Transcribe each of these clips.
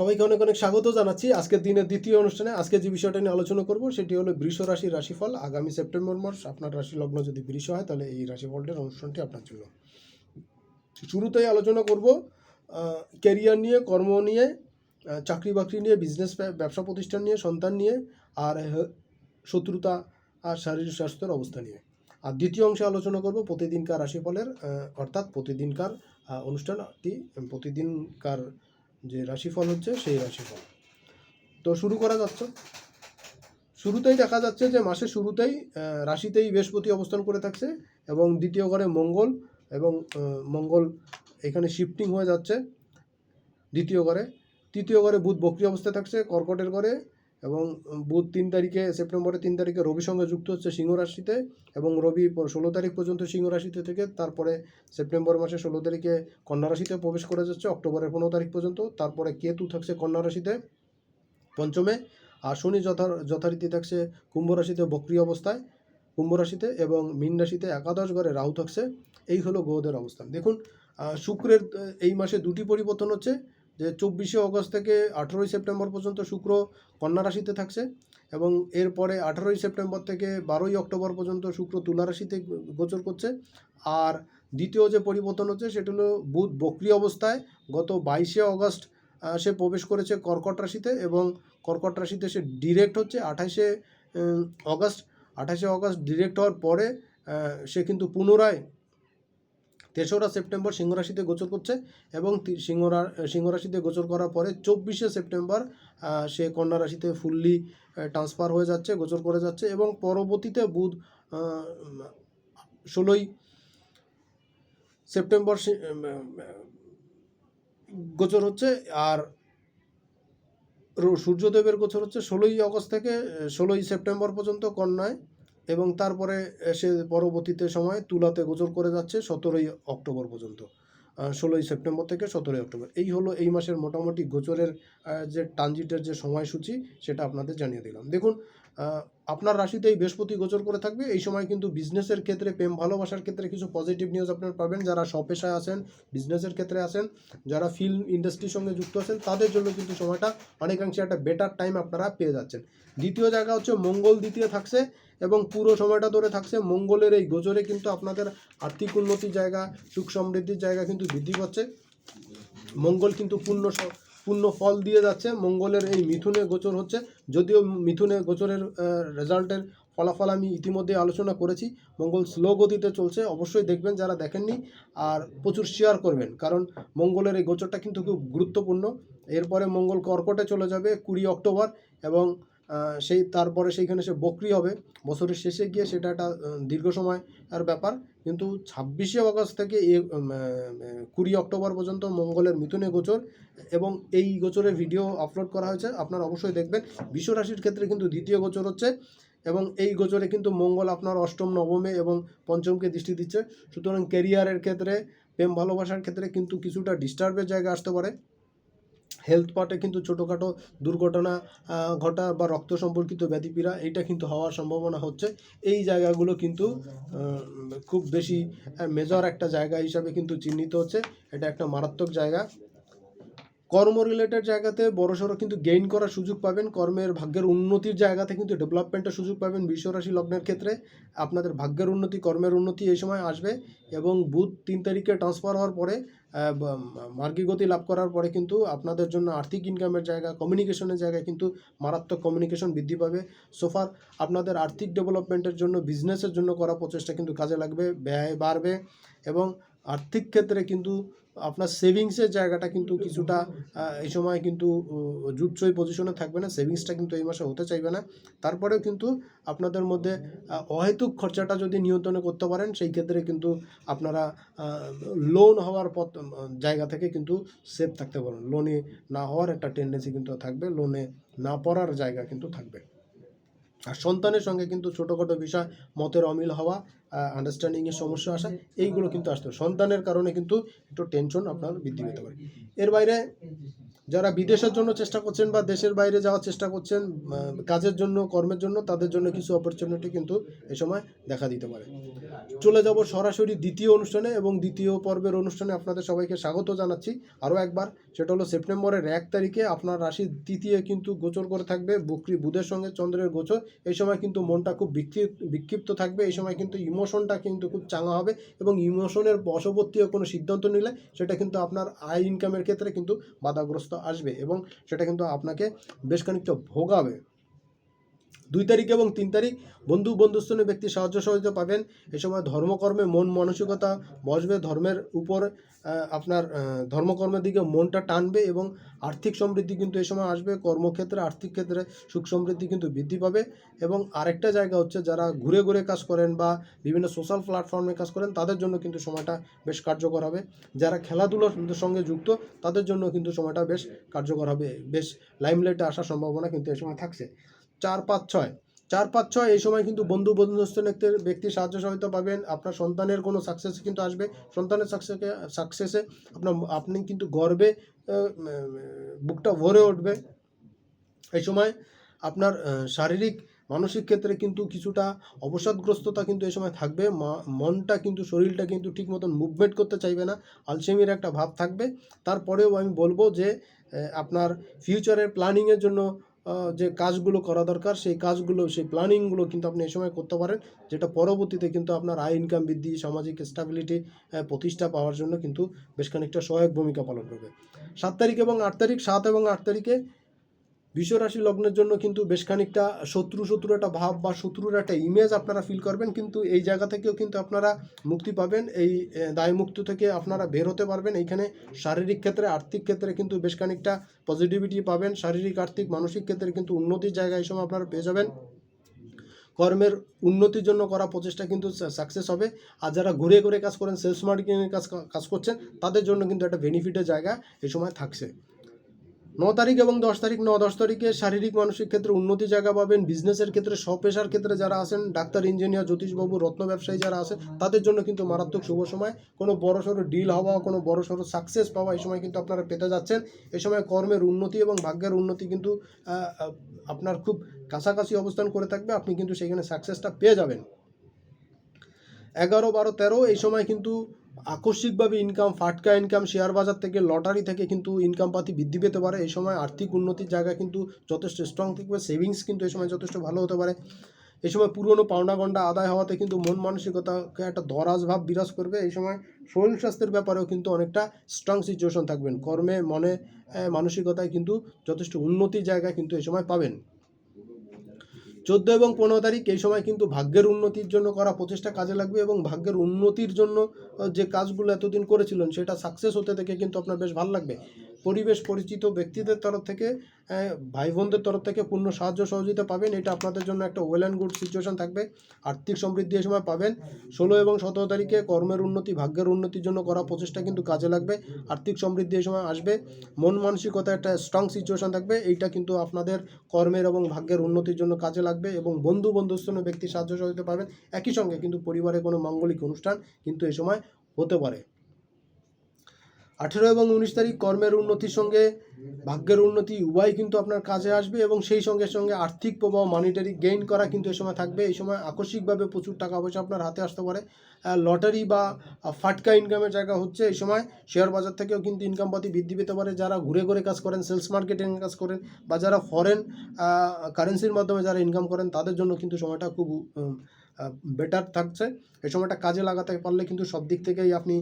সবাইকে অনেক অনেক স্বাগত জানাচ্ছি। আজকের দিনের দ্বিতীয় অনুষ্ঠানে আজকে যে বিষয়টা নিয়ে আলোচনা করব সেটি হলো বৃষ রাশির রাশিফল। আগামী সেপ্টেম্বর মাস আপনার রাশি লগ্ন যদি বৃষ হয় তাহলে এই রাশিফলটির অনুষ্ঠানটি আপনার জন্য। শুরুতেই আলোচনা করব ক্যারিয়ার নিয়ে, কর্ম নিয়ে চাকরি বাকরি নিয়ে বিজনেস ব্যবসা প্রতিষ্ঠান নিয়ে, সন্তান নিয়ে, আর শত্রুতা আর শারীরিক স্বাস্থ্যের অবস্থা নিয়ে। আর দ্বিতীয় অংশে আলোচনা করব প্রতিদিনকার রাশিফলের অর্থাৎ প্রতিদিনকার অনুষ্ঠানটি, প্রতিদিনকার যে রাশিফল হচ্ছে সেই রাশিফল। তো শুরু করা যাচ্ছে। শুরুতেই দেখা যাচ্ছে যে মাসের শুরুতেই রাশিতেই বৃহস্পতি অবস্থান করে থাকছে এবং দ্বিতীয় ঘরে মঙ্গল এবং মঙ্গল এখানে শিফটিং হয়ে যাচ্ছে দ্বিতীয় ঘরে। তৃতীয় ঘরে বুধ বক্রি অবস্থায় থাকছে, কর্কটের ঘরে এবং বুধ তিন তারিখে, সেপ্টেম্বরের তিন তারিখে রবির সঙ্গে যুক্ত হচ্ছে সিংহ রাশিতে এবং রবি ষোলো তারিখ পর্যন্ত সিংহ রাশিতে থেকে, তারপরে সেপ্টেম্বর মাসে ষোলো তারিখে কন্যা রাশিতে প্রবেশ করে যাচ্ছে, অক্টোবরের পনেরো তারিখ পর্যন্ত, তারপরে কেতু থাকছে কন্যা রাশিতে পঞ্চমে, আর শনি যথা যথারীতি থাকছে কুম্ভ রাশিতে বক্রি অবস্থায়, কুম্ভ রাশিতে এবং মীন রাশিতে একাদশ ঘরে রাহু থাকছে, এই হলো গ্রহদের অবস্থান। দেখুন শুক্রের, এই মাসে দুটি পরিবর্তন হচ্ছে যে চব্বিশে অগস্ট থেকে আঠেরোই সেপ্টেম্বর পর্যন্ত শুক্র কন্যা রাশিতে থাকছে এবং এরপরে আঠেরোই সেপ্টেম্বর থেকে বারোই অক্টোবর পর্যন্ত শুক্র তুলা রাশিতে গোচর করছে। আর দ্বিতীয় যে পরিবর্তন হচ্ছে সেটা হলো বুধ বক্রি অবস্থায় গত বাইশে অগস্ট সে প্রবেশ করেছে কর্কট রাশিতে এবং কর্কট রাশিতে সে ডিরেক্ট হচ্ছে আঠাশে অগস্ট। আঠাশে অগস্ট ডিরেক্ট হওয়ার পরে সে কিন্তু পুনরায় তেসরা সেপ্টেম্বর সিংহ রাশিতে গোচর করছে এবং তি- সিংহ সিংহ রাশিতে গোচর করার পরে চব্বিশে সেপ্টেম্বর সে কন্যা রাশিতে ফুললি ট্রান্সফার হয়ে যাচ্ছে, গোচর করে যাচ্ছে এবং পরবর্তীতে বুধ ষোলোই সেপ্টেম্বর গোচর হচ্ছে আর সূর্যদেবের গোচর হচ্ছে ষোলোই আগস্ট থেকে ষোলোই সেপ্টেম্বর পর্যন্ত কন্যায় এবং তারপরে সে পরবর্তীতে সময় তুলাতে গোচর করে যাচ্ছে সতেরোই অক্টোবর পর্যন্ত ষোলোই সেপ্টেম্বর থেকে সতেরোই অক্টোবর। এই হলো এই মাসের মোটামুটি গোচরের যে ট্রানজিটের যে সময়সূচি সেটা আপনাদের জানিয়ে দিলাম। দেখুন আপনার রাশিতেই বৃহস্পতি গোচর করে থাকবে। এই সময় কিন্তু বিজনেসের ক্ষেত্রে, প্রেম ভালোবাসার ক্ষেত্রে কিছু পজিটিভ নিউজ আপনারা পাবেন। যারা স্বপেশায় আছেন, বিজনেসের ক্ষেত্রে আছেন, যারা ফিল্ম ইন্ডাস্ট্রির সঙ্গে যুক্ত আছেন, তাদের জন্য কিন্তু সময়টা অনেকাংশে একটা বেটার টাইম আপনারা পেয়ে যাচ্ছেন। দ্বিতীয় জায়গা হচ্ছে মঙ্গল দ্বিতীয় থাকছে। এবং পুরো সময়টা ধরে থাকছে। মঙ্গলের এই গোচরে কিন্তু আপনাদের আর্থিক উন্নতির জায়গা, সুখ সমৃদ্ধির জায়গা কিন্তু বৃদ্ধি পাচ্ছে। মঙ্গল কিন্তু পূর্ণ পূর্ণ ফল দিয়ে যাচ্ছে। মঙ্গলের এই মিথুনে গোচর হচ্ছে। যদিও মিথুনে গোচরের রেজাল্টের ফলাফল আমি ইতিমধ্যে আলোচনা করেছি। মঙ্গল স্লো গতিতে চলছে। অবশ্যই দেখবেন যারা দেখেননি আর প্রচুর শেয়ার করবেন। কারণ মঙ্গলের এই গোচরটা কিন্তু খুব গুরুত্বপূর্ণ। এরপরে মঙ্গল কর্কটে চলে যাবে কুড়ি অক্টোবর এবং সেই তারপরে সেইখানে সে বকরি হবে। বছরের শেষে গিয়ে সেটা একটা দীর্ঘ সময় আর ব্যাপার। কিন্তু ছাব্বিশে অগস্ট থেকে এ কুড়ি অক্টোবর পর্যন্ত মঙ্গলের মিথুনে গোচর এবং এই গোচরের ভিডিও আপলোড করা হয়েছে। আপনারা অবশ্যই দেখবেন। বিশ্ব রাশির ক্ষেত্রে কিন্তু দ্বিতীয় গোচর হচ্ছে এবং এই গোচরে কিন্তু মঙ্গল আপনার অষ্টম, নবমে এবং পঞ্চমকে দৃষ্টি দিচ্ছে। সুতরাং ক্যারিয়ারের ক্ষেত্রে, প্রেম ভালোবাসার ক্ষেত্রে কিন্তু কিছুটা ডিস্টার্বের জায়গা আসতে পারে। হেলথ পার্টে কিন্তু ছোটোখাটো দুর্ঘটনা ঘটা বা রক্ত সম্পর্কিত ব্যাধিপীড়া এটা কিন্তু হওয়ার সম্ভাবনা হচ্ছে। এই জায়গাগুলো কিন্তু খুব বেশি মেজর একটা জায়গা হিসাবে কিন্তু চিহ্নিত হচ্ছে। এটা একটা মারাত্মক জায়গা। কর্ম রিলেটেড জায়গাতে বড়সড় কিন্তু গেইন করার সুযোগ পাবেন। কর্মের ভাগ্যের উন্নতির জায়গাতে কিন্তু ডেভেলপমেন্টের সুযোগ পাবেন বিশ্বরাশি লগ্নের ক্ষেত্রে। আপনাদের ভাগ্যের উন্নতি কর্মের উন্নতি এই সময় আসবে এবং বুধ তিন তারিখে ট্রান্সফার হওয়ার পরে আহ, বা- মার্গী গতি লাভ করার পরে কিন্তু আপনাদের জন্য আর্থিক ইনকামের জায়গা কমিউনিকেশনের জায়গায় কিন্তু মারাত্মক কমিউনিকেশন বৃদ্ধি পাবে। সোফার আপনাদের আর্থিক ডেভেলপমেন্টের জন্য বিজনেসের জন্য করা প্রচেষ্টা কিন্তু কাজে লাগবে ব্যয় বাড়বে এবং আর্থিক ক্ষেত্রে কিন্তু আপনার সেভিংসের জায়গাটা কিন্তু কিছুটা এই সময় কিন্তু জুচ্চই পজিশনে থাকবে না সেভিংসটা কিন্তু এই মাসে হতে চাইবে না। তারপরেও কিন্তু আপনাদের মধ্যে অহেতুক খরচাটা যদি নিয়ন্ত্রণে করতে পারেন, সেই ক্ষেত্রে কিন্তু আপনারা লোন হওয়ার পথ জায়গা থেকে কিন্তু সেফ থাকতে পারেন লোনে না হওয়ার একটা টেন্ডেন্সি কিন্তু থাকবে লোনে না পড়ার জায়গা কিন্তু থাকবে। আর সন্তানের সঙ্গে কিন্তু ছোটোখাটো বিষয়, মতের অমিল হওয়া আন্ডারস্ট্যান্ডিংয়ের সমস্যা আসা, এইগুলো কিন্তু আসতে পারে। সন্তানের কারণে কিন্তু একটু টেনশন আপনার বৃদ্ধি পেতে পারে। এর বাইরে যারা বিদেশের জন্য চেষ্টা করছেন বা দেশের বাইরে যাওয়ার চেষ্টা করছেন কাজের জন্য, কর্মের জন্য, তাদের জন্য কিছু অপরচুনিটি কিন্তু এ সময় দেখা দিতে পারে। চলে যাব সরাসরি দ্বিতীয় অনুষ্ঠানে এবং দ্বিতীয় পর্বের অনুষ্ঠানে আপনাদের সবাইকে স্বাগত জানাচ্ছি। আরও একবার, সেটা হলো সেপ্টেম্বরের এক তারিখে আপনার রাশি তৃতীয় কিন্তু গোচর করে থাকবে, বকরি বুধের সঙ্গে চন্দ্রের গোচর। এই সময় কিন্তু মনটা খুব বিক্ষিপ্ত থাকবে, এই সময় কিন্তু ইমোশনটা কিন্তু খুব চাঙা হবে এবং ইমোশনের বশবর্তীয় কোনো সিদ্ধান্ত নিলে সেটা কিন্তু আপনার আয় ইনকামের ক্ষেত্রে কিন্তু বাধাগ্রস্ত আসবে এবং সেটা কিন্তু আপনাকে বেশ খানিকটা ভোগাবে। দুই তারিখ এবং তিন তারিখ বন্ধু বন্ধুস্থানীয় ব্যক্তি সাহায্য সহযোগিতা পাবেন। এ সময় ধর্মকর্মে মন মানসিকতা বসবে। ধর্মের উপর আপনার ধর্মকর্মের দিকে মনটা টানবে এবং আর্থিক সমৃদ্ধি কিন্তু এই সময় আসবে। কর্মক্ষেত্রে, আর্থিক ক্ষেত্রে সুখ সমৃদ্ধি কিন্তু বৃদ্ধি পাবে এবং আরেকটা জায়গা হচ্ছে যারা ঘুরে ঘুরে কাজ করেন বা বিভিন্ন সোশ্যাল প্ল্যাটফর্মে কাজ করেন, তাদের জন্য কিন্তু সময়টা বেশ কার্যকর হবে। যারা খেলাধুলার সঙ্গে যুক্ত, তাদের জন্য কিন্তু সময়টা বেশ কার্যকর হবে। বেশ লাইমলাইটে আসার সম্ভাবনা কিন্তু এই সময় থাকছে। চার পাঁচ ছয়। চার পাঁচ ছয় এই সময় কিন্তু বন্ধু বন্ধুস্থ ব্যক্তি সাহায্য সহায়তা পাবেন। আপনার সন্তানের কোনো সাকসেস কিন্তু আসবে। সন্তানের সাকসেসে সাকসেসে আপনার আপনি কিন্তু গর্বে বুকটা ভরে উঠবে। এই সময় আপনার শারীরিক, মানসিক ক্ষেত্রে কিন্তু কিছুটা অবসাদগ্রস্ততা কিন্তু এই সময় থাকবে। মনটা কিন্তু, শরীরটা কিন্তু ঠিক মতন মুভমেন্ট করতে চাইবে না। আলসেমির একটা ভাব থাকবে। তারপরেও আমি বলব যে আপনার ফিউচারের প্ল্যানিংয়ের জন্য যে কাজগুলো করা দরকার, সেই কাজগুলো, সেই প্ল্যানিংগুলো কিন্তু আপনি এই সময় করতে পারেন, যেটা পরবর্তীতে কিন্তু আপনার আয় ইনকাম বৃদ্ধি, সামাজিক স্টাবিলিটি প্রতিষ্ঠা পাওয়ার জন্য কিন্তু বেশ খানিকটা সহায়ক ভূমিকা পালন করবে। সাত তারিখ এবং আট তারিখ, সাত এবং আট তারিখে বিশ্বরাশি লগ্নের জন্য কিন্তু বেশ খানিকটা শত্রু শত্রু একটা ভাব বা শত্রুর একটা ইমেজ আপনারা ফিল করবেন, কিন্তু এই জায়গা থেকেও কিন্তু আপনারা মুক্তি পাবেন। এই দায়মুক্ত থেকে আপনারা বের হতে পারবেন। এইখানে শারীরিক ক্ষেত্রে, আর্থিক ক্ষেত্রে কিন্তু বেশ খানিকটা পজিটিভিটি পাবেন। শারীরিক, আর্থিক, মানসিক ক্ষেত্রে কিন্তু উন্নতির জায়গা এই সময় আপনারা পেয়ে যাবেন। কর্মের উন্নতির জন্য করা প্রচেষ্টা কিন্তু সাকসেস হবে। আর যারা ঘুরে ঘুরে কাজ করেন সেলস মার্কেটিংয়ের কাজ কাজ করছেন, তাদের জন্য কিন্তু একটা বেনিফিটের জায়গা এই সময় থাকছে। ন তারিখ এবং দশ তারিখ, ন দশ তারিখে শারীরিক, মানসিক ক্ষেত্রে উন্নতি জায়গা পাবেন বিজনেসের ক্ষেত্রে স্বপেশার ক্ষেত্রে যারা আছেন, ডাক্তার ইঞ্জিনিয়ার জ্যোতিষবাবু, রত্ন ব্যবসায়ী যারা আছে, তাদের জন্য কিন্তু মারাত্মক শুভ সময়। কোনো বড় সড়ো ডিল হওয়া, কোনো বড় সড়ো সাকসেস পাওয়া এই সময় কিন্তু আপনারা পেতে যাচ্ছেন। এই সময় কর্মের উন্নতি এবং ভাগ্যের উন্নতি কিন্তু আপনার খুব কাছাকাছি অবস্থান করে থাকবে, আপনি কিন্তু সেখানে সাকসেসটা পেয়ে যাবেন। এগারো, বারো, তেরো, এই সময় কিন্তু আকস্মিকভাবে ইনকাম ফাটকা ইনকাম শেয়ার বাজার থেকে লটারি থেকে কিন্তু ইনকাম পাতি বৃদ্ধি পেতে পারে। এই সময় আর্থিক উন্নতির জায়গা কিন্তু যথেষ্ট স্ট্রং থাকবে। সেভিংস কিন্তু এই সময় যথেষ্ট ভালো হতে পারে। এই সময় পুরনো পাওনা গন্ডা আদায় হওয়াতে কিন্তু মন মানসিকতাকে একটা দরাজ ভাব বিরাজ করবে। এই সময় শরীর স্বাস্থ্যের ব্যাপারেও কিন্তু অনেকটা স্ট্রং সিচুয়েশন থাকবেন। কর্মে, মনে মানসিকতায় কিন্তু যথেষ্ট উন্নতির জায়গা কিন্তু এই সময় পাবেন। চোদ্দ এবং পনেরো তারিখ এই সময় কিন্তু ভাগ্যের উন্নতির জন্য করা প্রচেষ্টা কাজে লাগবে এবং ভাগ্যের উন্নতির জন্য যে কাজগুলো এতদিন করেছিলেন সেটা সাকসেস হতে থেকে কিন্তু আপনার বেশ ভালো লাগবে। পরিবেশ পরিচিত ব্যক্তিদের তরফ থেকে ভাই বোনদের তরফ থেকে পূর্ণ সাহায্য সহযোগিতা পাবেন। এটা আপনাদের জন্য একটা ওয়েল অ্যান্ড গুড সিচুয়েশন থাকবে। আর্থিক সমৃদ্ধি এই সময় পাবেন। ষোলো এবং সতেরো তারিখে কর্মের উন্নতি, ভাগ্যের উন্নতির জন্য করা প্রচেষ্টা কিন্তু কাজে লাগবে। আর্থিক সমৃদ্ধি এই সময় আসবে। মন মানসিকতা একটা স্ট্রং সিচুয়েশন থাকবে। এইটা কিন্তু আপনাদের কর্মের এবং ভাগ্যের উন্নতির জন্য কাজে লাগবে এবং বন্ধু বন্ধুস্থানীয় ব্যক্তি সাহায্য সহযোগিতা পাবেন। একই সঙ্গে কিন্তু পরিবারে কোনো মাঙ্গলিক অনুষ্ঠান কিন্তু এই সময় হতে পারে। আঠেরো এবং উনিশ তারিখ কর্মের উন্নতির সঙ্গে ভাগ্যের উন্নতি উভয় কিন্তু আপনার কাজে আসবে এবং সেই সঙ্গে সঙ্গে আর্থিক প্রভাব মানিটারি গেইন করা কিন্তু এই সময় থাকবে। এই সময় আকস্মিকভাবে প্রচুর টাকা পয়সা আপনার হাতে আসতে পারে। লটারি বা ফাটকা ইনকামের জায়গা হচ্ছে এই সময়। শেয়ার বাজার থেকেও কিন্তু ইনকাম পাতি বৃদ্ধি পেতে পারে। যারা ঘুরে ঘুরে কাজ করেন সেলস মার্কেটিং কাজ করেন বা যারা ফরেন কারেন্সির মাধ্যমে যারা ইনকাম করেন, তাদের জন্য কিন্তু সময়টা খুব বেটার থাকছে। এই সময়টা কাজে লাগাতে পারলে কিন্তু সব দিক থেকেই আপনি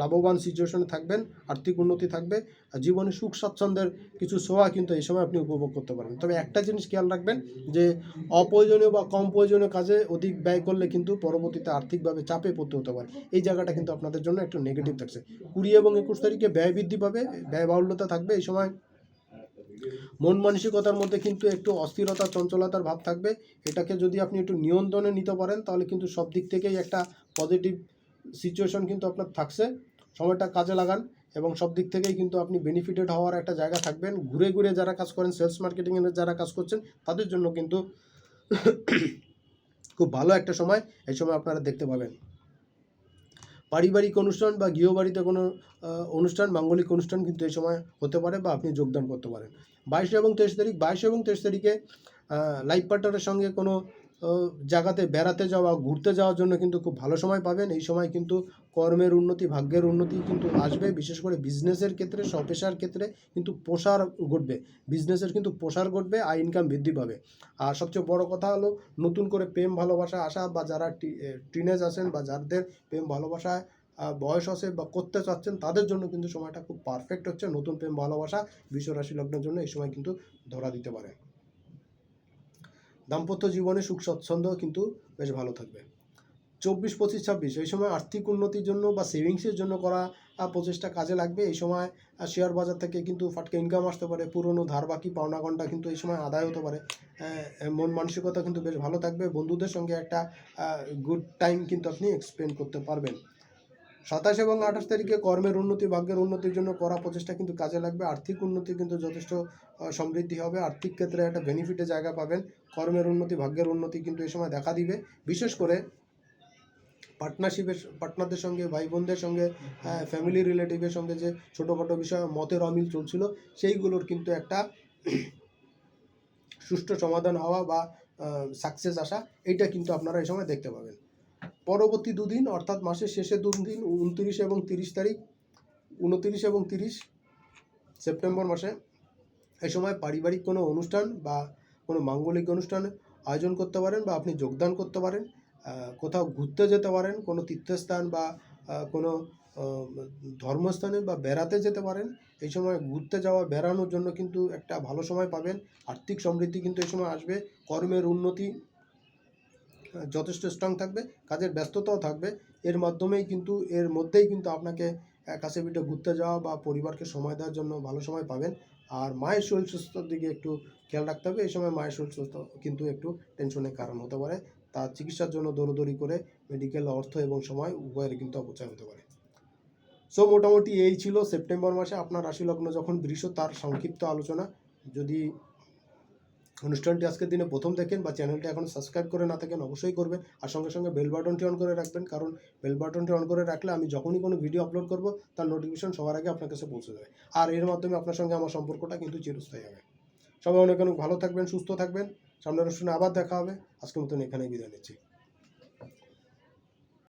লাভবান সিচুয়েশনে থাকবেন, আর্থিক উন্নতি থাকবে জীবনে সুখ, স্বাচ্ছন্দ্যের কিছু সোয়া কিন্তু এই সময় আপনি উপভোগ করতে পারবেন। তবে একটা জিনিস খেয়াল রাখবেন যে, অপ্রয়োজনীয় বা কম প্রয়োজনীয় কাজে অধিক ব্যয় করলে কিন্তু পরবর্তীতে আর্থিকভাবে চাপে পড়তে হতে পারে। এই জায়গাটা কিন্তু আপনাদের জন্য একটু নেগেটিভ থাকছে। কুড়ি এবং একুশ তারিখে ব্যয় বৃদ্ধি পাবে, ব্যয় বাহুল্যতা থাকবে, এই সময় মন মানসিকতার মধ্যে কিন্তু একটু অস্থিরতা, চঞ্চলতার ভাব থাকবে। এটাকে যদি আপনি একটু নিয়ন্ত্রণে নিতে পারেন, তাহলে কিন্তু সব দিক থেকেই একটা পজিটিভ সিচুয়েশন কিন্তু আপনার থাকছে। সময়টা কাজে লাগান এবং সব দিক থেকেই কিন্তু আপনি বেনিফিটেড হওয়ার একটা জায়গা থাকবেন। ঘুরে ঘুরে যারা কাজ করেন সেলস মার্কেটিংয়ের যারা কাজ করছেন, তাদের জন্য কিন্তু খুব ভালো একটা সময় এই সময় আপনারা দেখতে পাবেন। পারিবারিক অনুষ্ঠান বা গৃহবাড়িতে কোনো অনুষ্ঠান, মাঙ্গলিক অনুষ্ঠান কিন্তু এই সময় হতে পারে বা আপনি যোগদান করতে পারেন। বাইশে এবং তেইশ তারিখ, বাইশে এবং তেইশ তারিখে লাইফ পার্টনারের সঙ্গে কোনো জায়গাতে বেড়াতে যাওয়া, ঘুরতে যাওয়ার জন্য কিন্তু খুব ভালো সময় পাবেন। এই সময় কিন্তু কর্মের উন্নতি, ভাগ্যের উন্নতি কিন্তু আসবে। বিশেষ করে বিজনেসের ক্ষেত্রে স্বপেশার ক্ষেত্রে কিন্তু প্রসার ঘটবে। বিজনেসের কিন্তু প্রসার ঘটবে আর ইনকাম বৃদ্ধি পাবে। আর সবচেয়ে বড় কথা হলো, নতুন করে প্রেম, ভালোবাসা আসা বা যারা টিনেজ আছেন বা যাদের প্রেম, ভালোবাসায় বয়স আছে বা করতে চাচ্ছেন, তাদের জন্য কিন্তু সময়টা খুব পারফেক্ট হচ্ছে। নতুন প্রেম, ভালোবাসা বিশ্ব রাশি লগ্নের জন্য এই সময় কিন্তু ধরা দিতে পারে। দাম্পত্য জীবনে সুখ স্বচ্ছন্দ কিন্তু বেশ ভালো থাকবে। চব্বিশ, পঁচিশ, ছাব্বিশ, এই সময় আর্থিক উন্নতির জন্য বা সেভিংসের জন্য করা প্রচেষ্টা কাজে লাগবে। এই সময় শেয়ার বাজার থেকে কিন্তু ফাটকা ইনকাম আসতে পারে। পুরনো ধার বাকি, পাওনা ঘণ্টা কিন্তু এই সময় আদায় হতে পারে। মন মানসিকতা কিন্তু বেশ ভালো থাকবে। বন্ধুদের সঙ্গে একটা গুড টাইম কিন্তু আপনি এক্সপেন্ড করতে পারবেন। সাতাশ এবং আঠাশ তারিখে কর্মের উন্নতি, ভাগ্যের উন্নতির জন্য করা প্রচেষ্টা কিন্তু কাজে লাগবে। আর্থিক উন্নতি কিন্তু যথেষ্ট সমৃদ্ধি হবে। আর্থিক ক্ষেত্রে একটা বেনিফিটের জায়গা পাবেন। কর্মের উন্নতি, ভাগ্যের উন্নতি কিন্তু এই সময় দেখা দিবে। বিশেষ করে পার্টনারশিপের পার্টনারদের সঙ্গে ভাই বোনদের সঙ্গে ফ্যামিলি রিলেটিভের সঙ্গে যে ছোটোখাটো বিষয়, মতের অমিল চলছিল, সেইগুলোর কিন্তু একটা সুষ্ঠু সমাধান হওয়া বা সাকসেস আসা, এইটা কিন্তু আপনারা এই সময় দেখতে পাবেন। পরবর্তী দুদিন, অর্থাৎ মাসের শেষে দুদিন, উনত্রিশ এবং তিরিশ তারিখ, উনত্রিশ এবং তিরিশ সেপ্টেম্বর মাসে এই সময় পারিবারিক কোনো অনুষ্ঠান বা কোনো মাঙ্গলিক অনুষ্ঠান আয়োজন করতে পারেন বা আপনি যোগদান করতে পারেন কোথাও ঘুরতে যেতে পারেন, কোনো তীর্থস্থান বা কোনো ধর্মস্থানে বা বেড়াতে যেতে পারেন, এই সময় ঘুরতে যাওয়া, বেড়ানোর জন্য কিন্তু একটা ভালো সময় পাবেন, আর্থিক সমৃদ্ধি কিন্তু এই সময় আসবে, কর্মের উন্নতি যথেষ্ট স্ট্রং থাকবে, কাজের ব্যস্ততাও থাকবে। এর মাধ্যমেই কিন্তু, এর মধ্যেই কিন্তু আপনাকে কাছে পিঠে ঘুরতে যাওয়া বা পরিবারকে সময় দেওয়ার জন্য ভালো সময় পাবেন। আর মায়ের শরীর সুস্থতার দিকে একটু খেয়াল রাখতে হবে। এই সময় মায়ের শরীর সুস্থ কিন্তু একটু টেনশনের কারণ হতে পারে। তার চিকিৎসার জন্য দৌড়দৌড়ি করে মেডিকেল অর্থ এবং সময় উভয়ের কিন্তু অপচয় হতে পারে। সো মোটামুটি এই ছিল সেপ্টেম্বর মাসে আপনার রাশি লগ্ন যখন বৃষ, তার সংক্ষিপ্ত আলোচনা। যদি অনুষ্ঠানটি আজকের দিনে প্রথম দেখেন বা চ্যানেলটি এখন সাবস্ক্রাইব করে না থাকেন অবশ্যই করবেন। আর সঙ্গে সঙ্গে বেল বাটনটি অন করে রাখবেন, কারণ বেল বাটনটি অন করে রাখলে আমি যখনই কোনো ভিডিও আপলোড করব, তার নোটিফিকেশন সবার আগে আপনার কাছে পৌঁছে যাবে আর এর মাধ্যমে আপনার সঙ্গে আমার সম্পর্কটা কিন্তু চিরস্থায়ী হবে। সবাই অনেক অনেক ভালো থাকবেন, সুস্থ থাকবেন। সামনের অনুষ্ঠানে আবার দেখা হবে। আজকের মতন এখানেই বিদায় নিচ্ছি।